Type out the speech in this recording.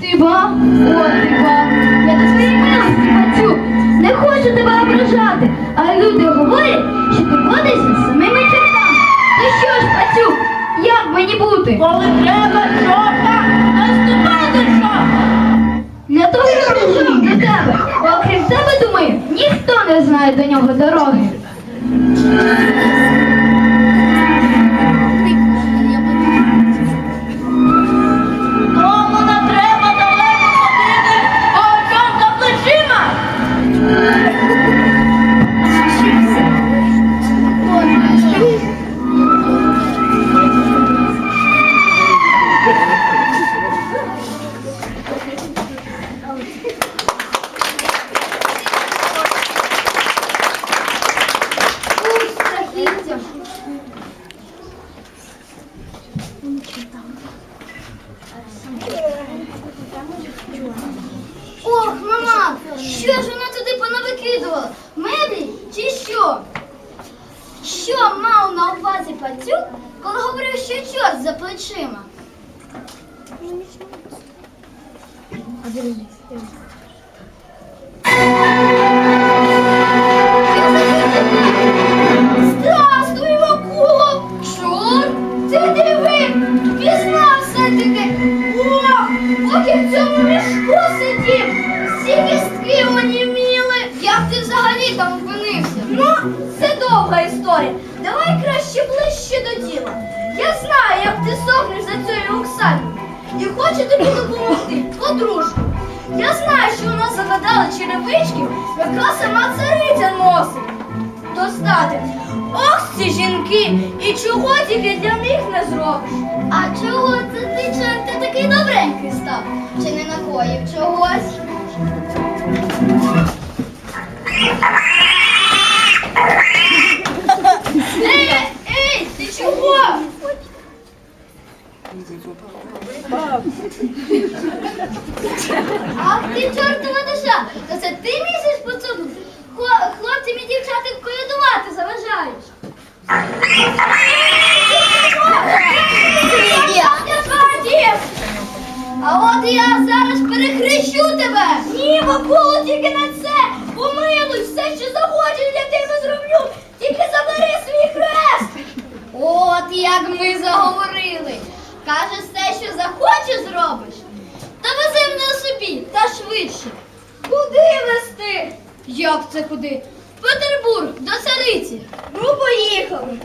ти ба. Я до своєї милості, Пацюк, не хочу тебе ображати, а люди говорять, що ти водишся з самими чортами. То що ж, Пацюк, як мені бути? Коли треба чорта, наступай до чорта. Для того я прийшов до тебе, окрім тебе, думаю, ніхто не знає до нього дороги. Ох, мама, що ж вона туди понавикидувала? Меблі чи що? Що мав на увазі пацюк, коли говорив, що чорт за плечима? Ти там опинився? Ну, це довга історія. Давай краще ближче до діла. Я знаю, як ти сохнеш за цією Оксаною. І хочу тобі допомогти, подружку. Я знаю, що у нас загадали черевички, яка сама цариця носить достати. Ох, ці жінки! І чого тільки для них не зробиш? А чого це ти чорт такий добренький став? Чи не накоїв чогось? Ах ти чортова душа! То це ти місяць поцупив? Хло- Хлопцям і дівчатам колядувати заважаєш. А от я зараз перехрещу тебе! Ні, Вакуло, тільки на це! Помилуй, все, що захочеш, для тебе зроблю! Тільки забери свій хрест! От як ми заговорили. Каже, все, що захочеш, зробиш. Та вези мене собі, та швидше. Куди вести? Як це куди? В Петербург, до цариці. Ну, поїхали.